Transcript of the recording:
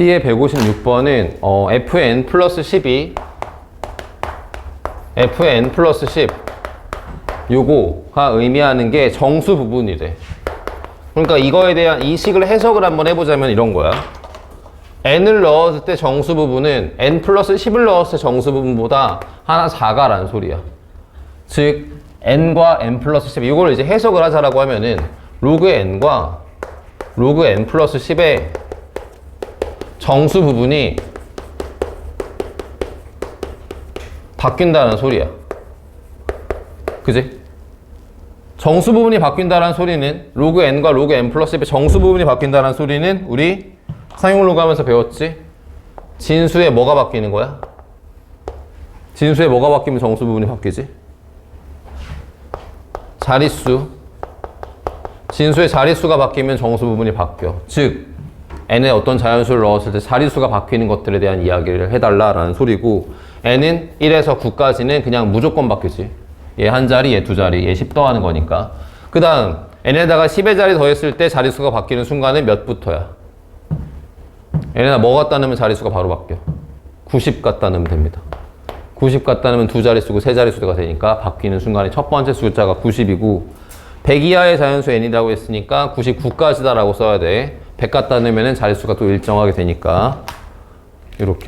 B의 156번은 어, fn 플러스 12 fn 플러스 10 요거가 의미하는 게 정수 부분이래. 그러니까 이거에 대한 이 식을 해석을 한번 해보자면 이런 거야. n을 넣었을 때 정수 부분은 n 플러스 10을 넣었을 때 정수 부분보다 하나 작아라는 소리야. 즉 n과 n 플러스 10 이걸 이제 해석을 하자라고 하면은 로그 n과 로그 n 플러스 10의 정수 부분이 바뀐다는 소리야. 그지? 정수 부분이 바뀐다는 소리는 로그 n과 로그 n 플러스 10의 정수 부분이 바뀐다는 소리는 우리 상용 로그 하면서 배웠지? 진수에 뭐가 바뀌는 거야? 진수에 뭐가 바뀌면 정수 부분이 바뀌지? 자릿수. 진수의 자릿수가 바뀌면 정수 부분이 바뀌어. 즉, n에 어떤 자연수를 넣었을 때 자릿수가 바뀌는 것들에 대한 이야기를 해달라라는 소리고, n은 1에서 9까지는 그냥 무조건 바뀌지. 얘 한 자리, 얘 두 자리, 얘 10 더하는 거니까. 그 다음, n에다가 10의 자리 더했을 때 자릿수가 바뀌는 순간은 몇부터야? n에다 뭐 갖다 넣으면 자릿수가 바로 바뀌어? 90 갖다 넣으면 됩니다. 90 갖다 넣으면 두 자릿수고 세 자릿수가 되니까 바뀌는 순간에 첫 번째 숫자가 90이고 100 이하의 자연수 n이라고 했으니까 99까지다라고 써야 돼. 100 갖다 넣으면 자릿수가 또 일정하게 되니까 이렇게